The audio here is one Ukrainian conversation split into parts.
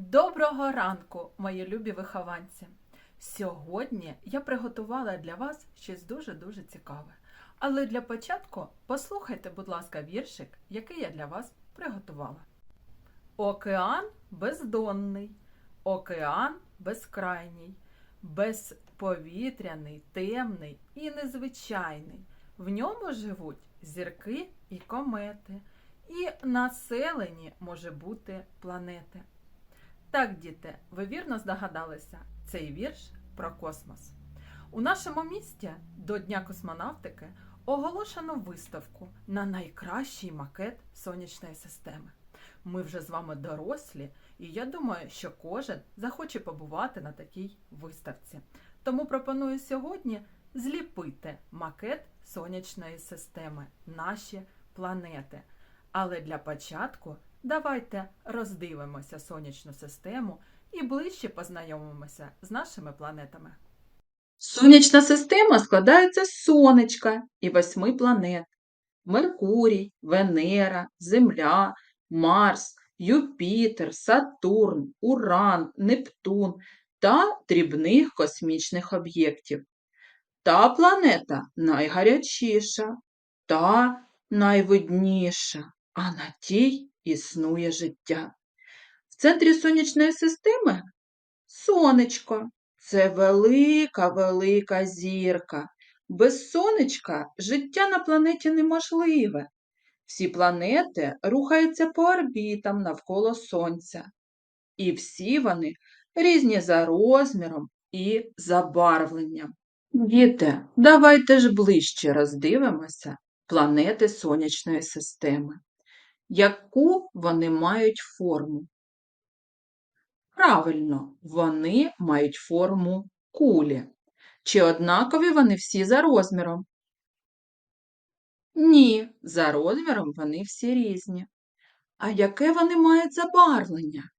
Доброго ранку, мої любі вихованці! Сьогодні я приготувала для вас щось дуже-дуже цікаве. Але для початку послухайте, будь ласка, віршик, який я для вас приготувала. Океан бездонний, океан безкрайній, безповітряний, темний і незвичайний. В ньому живуть зірки і комети, і населені може бути планети. Так, діти, ви вірно здогадалися, цей вірш про космос. У нашому місті до Дня космонавтики оголошено виставку на найкращий макет сонячної системи. Ми вже з вами дорослі, і я думаю, що кожен захоче побувати на такій виставці. Тому пропоную сьогодні зліпити макет сонячної системи, наші планети. Але для початку давайте роздивимося сонячну систему і ближче познайомимося з нашими планетами. Сонячна система складається з сонечка і восьми планет: Меркурій, Венера, Земля, Марс, Юпітер, Сатурн, Уран, Нептун та дрібних космічних об'єктів. Та планета найгарячіша та найвидніша, а на тій існує життя. В центрі сонячної системи сонечко. Це велика, велика зірка. Без сонечка життя на планеті неможливе. Всі планети рухаються по орбітам навколо Сонця. І всі вони різні за розміром і забарвленням. Діти, давайте ж ближче роздивимося планети Сонячної системи. Яку вони мають форму? Правильно, вони мають форму кулі. Чи однакові вони всі за розміром? Ні, за розміром вони всі різні. А яке вони мають забарвлення?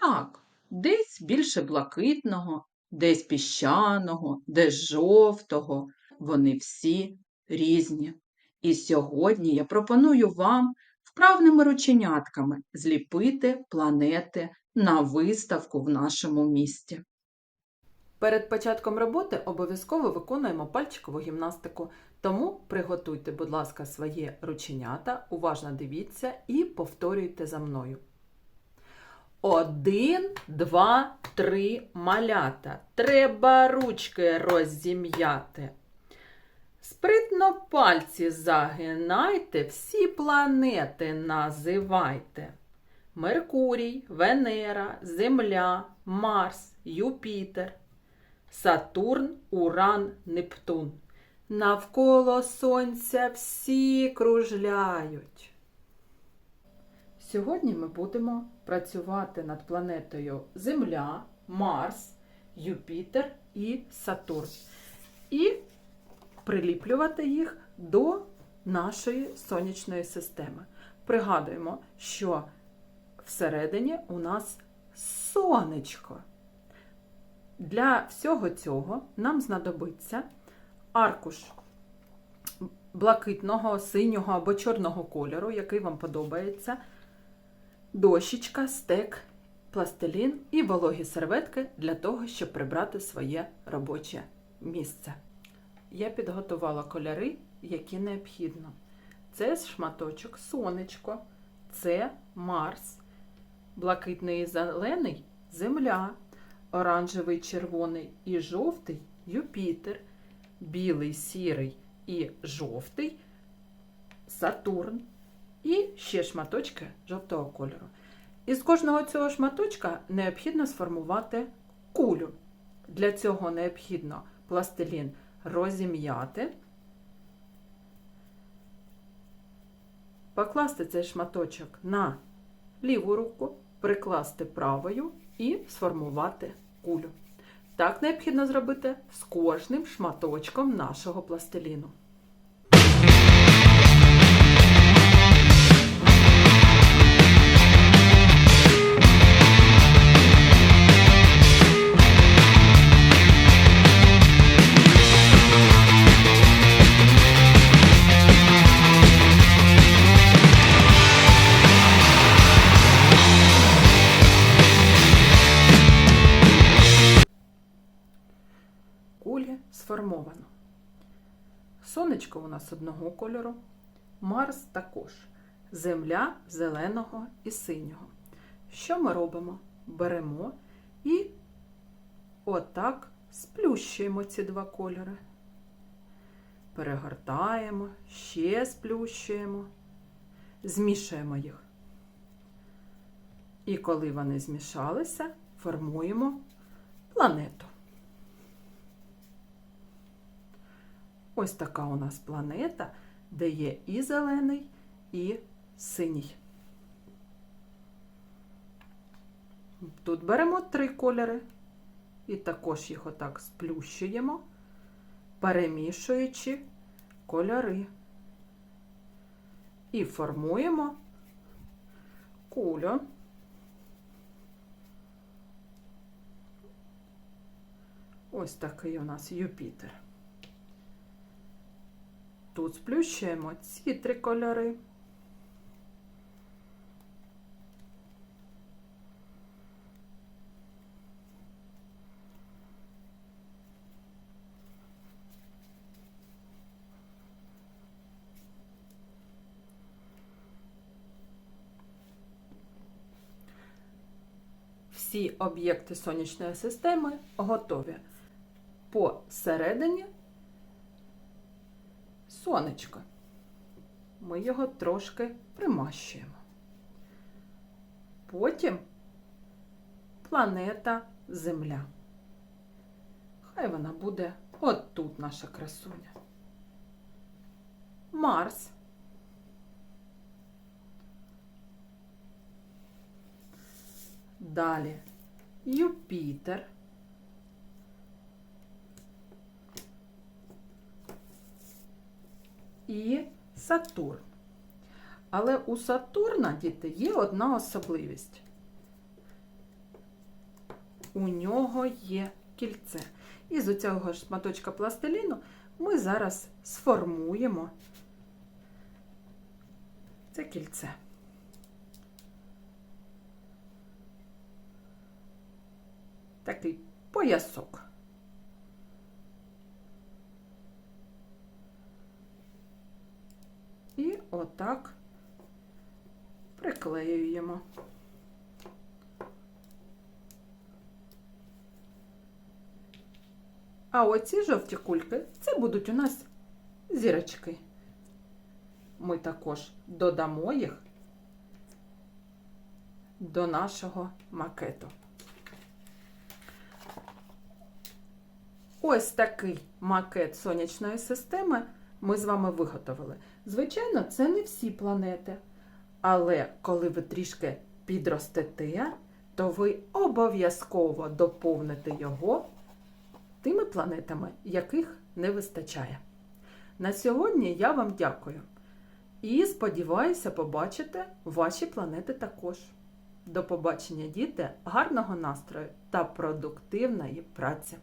Так, десь більше блакитного, десь піщаного, десь жовтого. Вони всі різні. І сьогодні я пропоную вам вправними рученятками зліпити планети на виставку в нашому місті. Перед початком роботи обов'язково виконуємо пальчикову гімнастику, тому приготуйте, будь ласка, своє рученята, уважно дивіться і повторюйте за мною. Один, два, три малята. Треба ручки роззім'яти. Спритно пальці загинайте, всі планети називайте. Меркурій, Венера, Земля, Марс, Юпітер, Сатурн, Уран, Нептун. Навколо Сонця всі кружляють. Сьогодні ми будемо працювати над планетою Земля, Марс, Юпітер і Сатурн. І приліплювати їх до нашої сонячної системи. Пригадуємо, що всередині у нас сонечко. Для всього цього нам знадобиться аркуш блакитного, синього або чорного кольору, який вам подобається, дощечка, стек, пластилін і вологі серветки для того, щоб прибрати своє робоче місце. Я підготувала кольори, які необхідно. Це шматочок сонечко, це Марс, блакитний і зелений земля, оранжевий, червоний і жовтий Юпітер, білий, сірий і жовтий Сатурн. І ще шматочки жовтого кольору. Із кожного цього шматочка необхідно сформувати кулю. Для цього необхідно пластилін розім'яти, покласти цей шматочок на ліву руку, прикласти правою і сформувати кулю. Так необхідно зробити з кожним шматочком нашого пластиліну. Сформовано. Сонечко у нас одного кольору, Марс також, Земля зеленого і синього. Що ми робимо? Беремо і отак сплющуємо ці два кольори. Перегортаємо, ще сплющуємо, змішуємо їх. І коли вони змішалися, формуємо планету. Ось така у нас планета, де є і зелений, і синій. Тут беремо три кольори і також їх отак сплющуємо, перемішуючи кольори. І формуємо кулю. Ось такий у нас Юпітер. Тут сплющуємо ці три кольори. Всі об'єкти сонячної системи готові. Посередині сонечко. Ми його трошки примащуємо. Потім планета Земля. Хай вона буде от тут наша красуня. Марс. Далі Юпітер. І Сатурн. Але у Сатурна, діти, є одна особливість. У нього є кільце. І з цього ж шматочка пластиліну ми зараз сформуємо це кільце. Такий поясок. І отак приклеюємо. А оці жовті кульки це будуть у нас зірочки. Ми також додамо їх до нашого макету. Ось такий макет сонячної системи ми з вами виготовили. Звичайно, це не всі планети. Але коли ви трішки підростете, то ви обов'язково доповните його тими планетами, яких не вистачає. На сьогодні я вам дякую. І сподіваюся побачити ваші планети також. До побачення, діти, гарного настрою та продуктивної праці!